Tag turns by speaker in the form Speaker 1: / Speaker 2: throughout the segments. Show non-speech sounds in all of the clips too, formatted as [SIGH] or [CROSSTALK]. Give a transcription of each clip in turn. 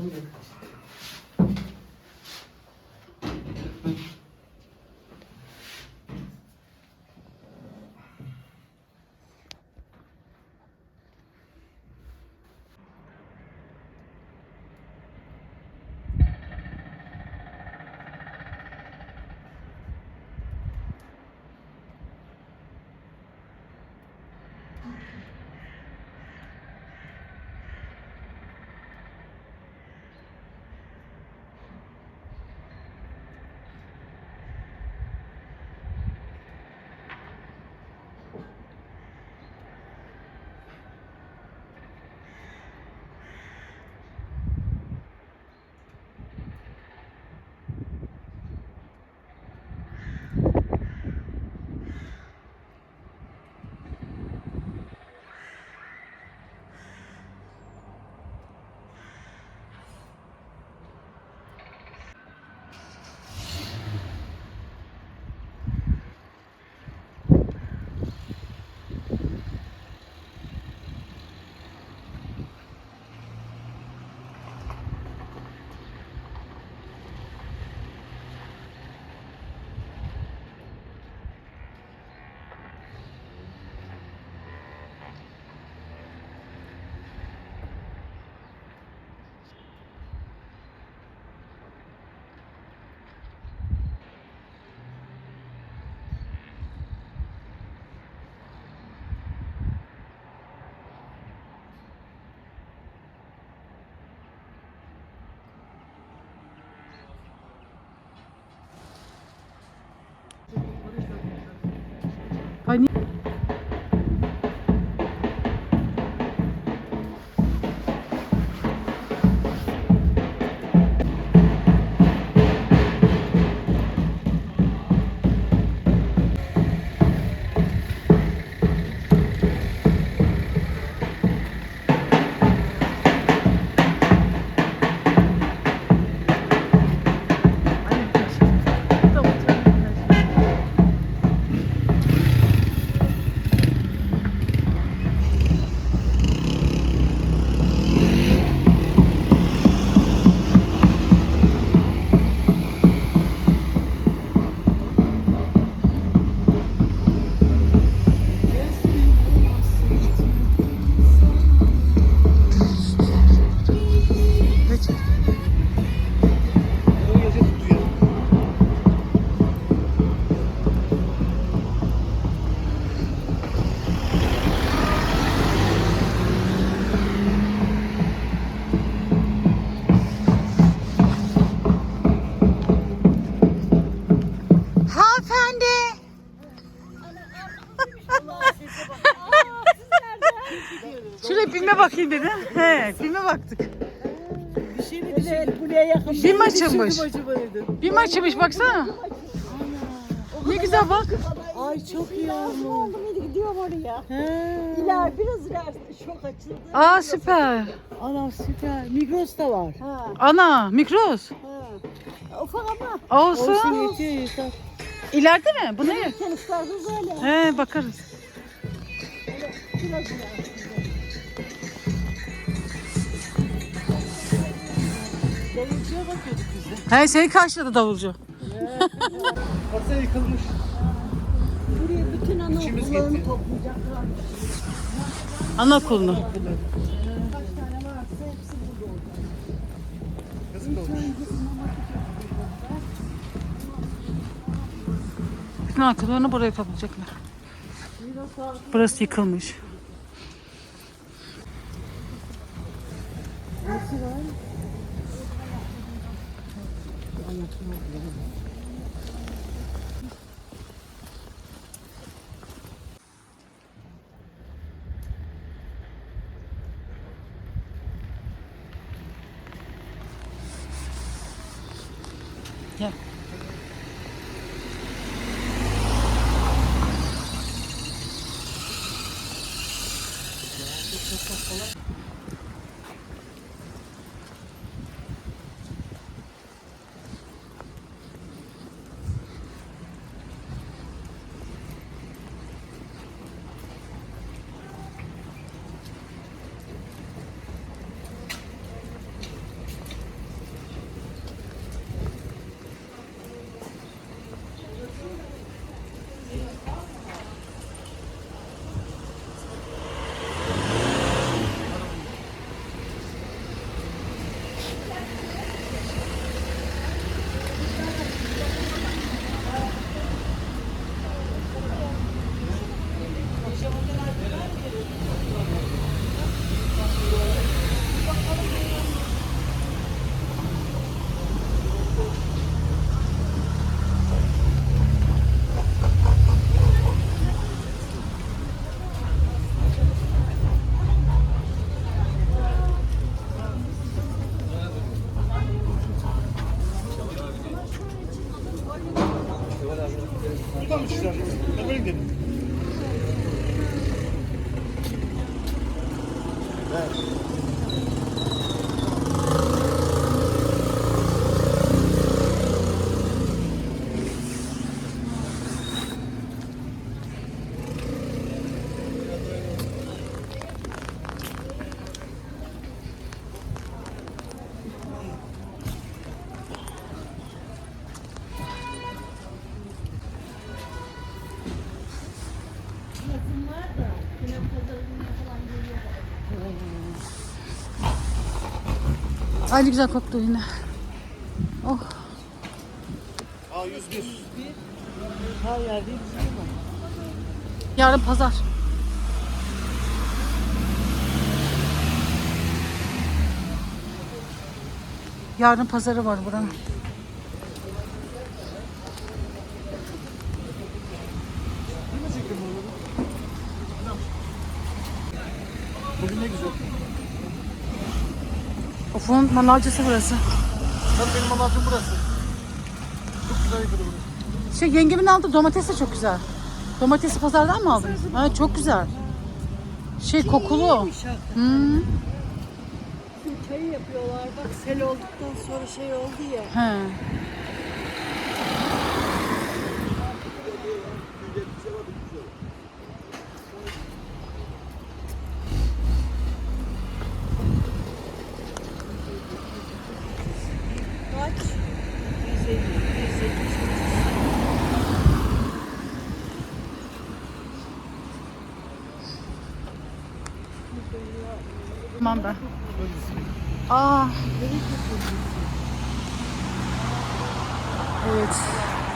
Speaker 1: 보이는 것이다. Bakayım dedim. He, filme baktık.
Speaker 2: Bir şey mi? Buraya yakın.
Speaker 1: Bir mi açılmış?
Speaker 2: düşündüm acaba dedim.
Speaker 1: Bir açılmış baksana. Ne güzel bak.
Speaker 2: Ay çok iyi olmuş.
Speaker 3: oldu muydu gidiyorum oraya.
Speaker 2: He.
Speaker 3: İler biraz ileride çok açıldı.
Speaker 1: Aa süper.
Speaker 2: Anam süper. Migros da var.
Speaker 3: Ha,
Speaker 1: Ana mikros.
Speaker 3: ha. Ufak ama
Speaker 2: Olsun
Speaker 1: Olsun.
Speaker 2: yetiyor yeter.
Speaker 1: İleride mi? Bu ne?
Speaker 3: tenislarda böyle.
Speaker 1: He bakarız.
Speaker 3: Biraz ileride.
Speaker 2: Davulcuya bakıyorduk biz de.
Speaker 1: He seni karşıladı davulcu.
Speaker 2: Kasa yıkılmış.
Speaker 3: Buraya bütün anaokullarını toplayacaklar.
Speaker 1: Anaokulunu.
Speaker 3: Kaç tane varsa hepsi burada olacak.
Speaker 2: Yazık olmuş.
Speaker 1: Bütün anaokullarını buraya toplayacaklar. Burası yıkılmış. Gel. arkadaşlar. Ay ne güzel koktu yine. Oh.
Speaker 2: Aa 101. Her yerde.
Speaker 1: Yarın pazar. Yarın pazarı var buranın. Ufuk'un manavcısı burası.
Speaker 2: Tabii benim manavcım burası. Çok güzel yıkadı burası.
Speaker 1: Şey yengemin aldığı domates de çok güzel. Domatesi pazardan mı aldın? Ha, çok güzel. Şey kokulu. Hmm.
Speaker 3: Çayı yapıyorlar. Bak sel olduktan sonra şey oldu ya.
Speaker 1: He. Evet.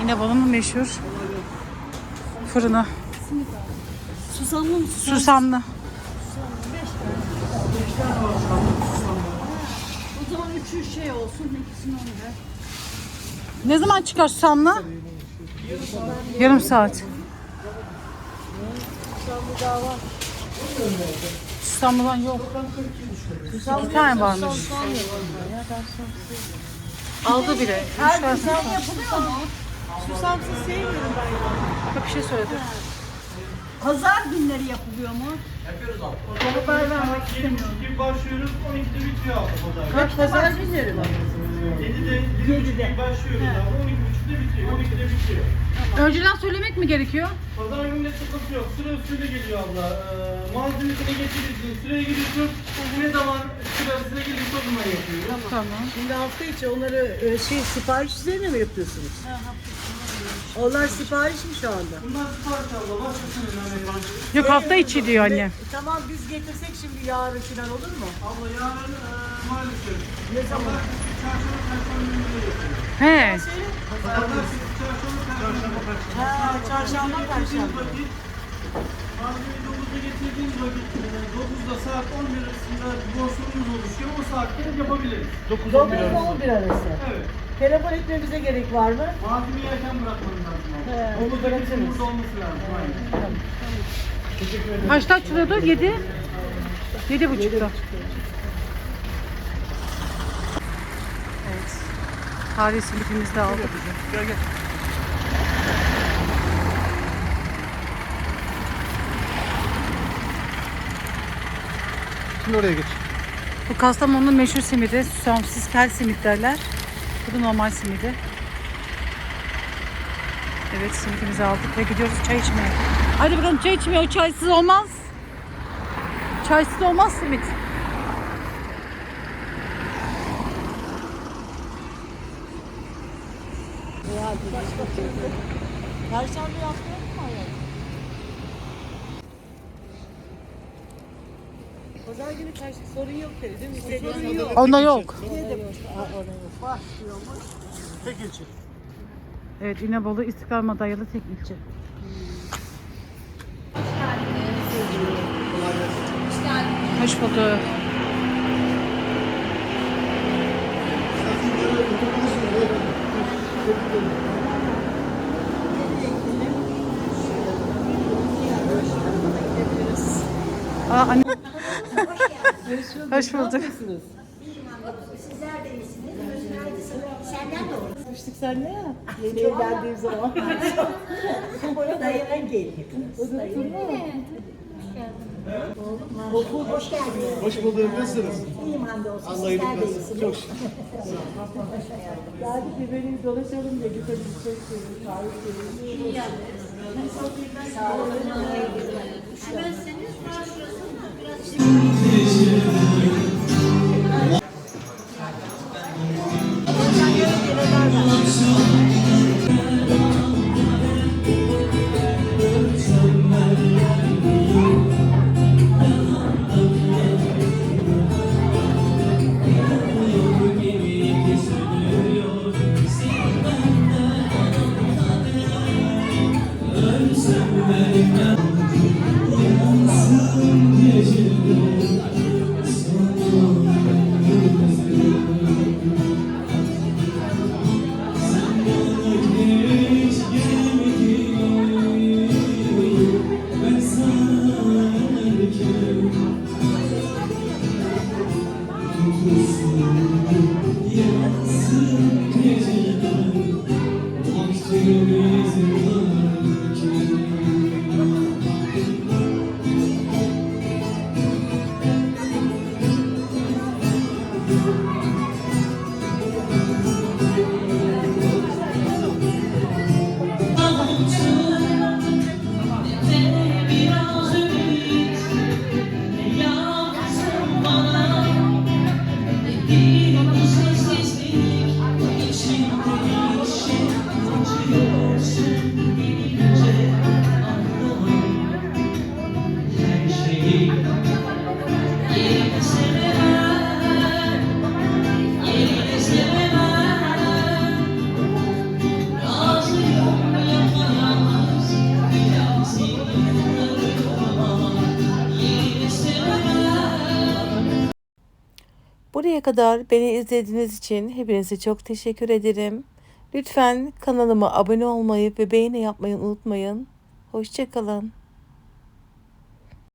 Speaker 1: Yine balonun meşhur fırını.
Speaker 3: Susamlı mı?
Speaker 1: Susamlı.
Speaker 3: O zaman üçü şey olsun, ikisini onu ver.
Speaker 1: Ne zaman çıkar susamlı? Yarım saat.
Speaker 3: Susamlı daha var.
Speaker 1: Susamlıdan yok. İki tane varmış. Aldı bile.
Speaker 3: Her
Speaker 1: tane
Speaker 3: susam yapılıyor mu? Susamsız sevmiyorum ben ya.
Speaker 1: Bak bir şey söyledi.
Speaker 3: Pazar günleri yapılıyor mu? Haber vermek istemiyorum.
Speaker 4: Gibi başlıyoruz, 12'de bitiyor abla pazar.
Speaker 3: Kaç pazar günleri mi?
Speaker 4: 7'de, 7'de başlıyoruz abi, 12.30'da bitiyor, 12'de bitiyor.
Speaker 1: Önceden söylemek mi gerekiyor?
Speaker 4: Pazar gününde sıkıntı yok, sıra üstüne geliyor abla. Ee, malzemesini getirirsin, sıraya gidiyorsun, ne zaman sırasına gelirse o zaman yapıyor.
Speaker 1: Tamam.
Speaker 2: Şimdi hafta içi onları e, şey sipariş üzerine mi yapıyorsunuz? Onlar sipariş mi şu anda?
Speaker 4: Bunlar sipariş abla, başkasının hani.
Speaker 1: Yok hafta içi diyor anne.
Speaker 2: E, tamam biz getirsek şimdi yarın falan olur mu?
Speaker 4: Abla yarın e, maalesef.
Speaker 2: Ne zaman?
Speaker 4: Çarşamba, perşembe günü yapıyor.
Speaker 1: He.
Speaker 4: Çarşamba, perşembe.
Speaker 2: Ha, çarşamba, perşembe.
Speaker 4: Malzemeyi 9'da getirdiğiniz vakit 9'da saat 11 arasında boşluğumuz oluşuyor. O saatte yapabiliriz.
Speaker 2: 9 11 arası. 11 arası.
Speaker 4: Evet.
Speaker 2: Telefon etmemize gerek var mı?
Speaker 4: Malzemeyi erken bırakmanız lazım.
Speaker 2: Evet. Onu bırakırız.
Speaker 4: Burada olması lazım. Evet. Aynen. Tamam.
Speaker 1: Kaçta açılıyordu? 7? 7.30'da. 7.30'da. Tarihi simitimizi de aldık.
Speaker 2: Gel gel. Şimdi oraya geç.
Speaker 1: Bu Kastamonu'nun meşhur simidi. Susamsız tel simit derler. Bu da normal simidi. Evet simitimizi aldık ve gidiyoruz çay içmeye. Hadi bakalım çay içmeye. O çaysız olmaz. Çaysız olmaz simit.
Speaker 2: Başka türlü. Perşembe yapmıyor mu hayat? Pazar günü karşı sorun yok dedi değil mi? Sorun yok.
Speaker 1: Onda yok.
Speaker 2: Orada yok. Başlıyormuş. Tek ilçe.
Speaker 1: Evet İnebolu İstiklal dayalı tek ilçe. Hoş bulduk. Aa, anne. Hoş bulduk.
Speaker 5: Sizler de iyisiniz. Senden de olur.
Speaker 2: Konuştuk seninle ya. Yeni evlendiğim zaman. [LAUGHS]
Speaker 5: Dayımın Okul hoş geldiniz.
Speaker 2: Hoş bulduk. Nasılsınız?
Speaker 5: İyiyim hamdolsun.
Speaker 2: Allah iyilik versin. Çok şükür. [LAUGHS] Geldik bir şey böyle dolaşalım diye gitarımızı çekiyoruz. Tarih
Speaker 6: veriyoruz. İyi yaptınız. Sağ olun. Hemen seniz var mı? Biraz kadar beni izlediğiniz için hepinize çok teşekkür ederim. Lütfen kanalıma abone olmayı ve beğeni yapmayı unutmayın. Hoşçakalın.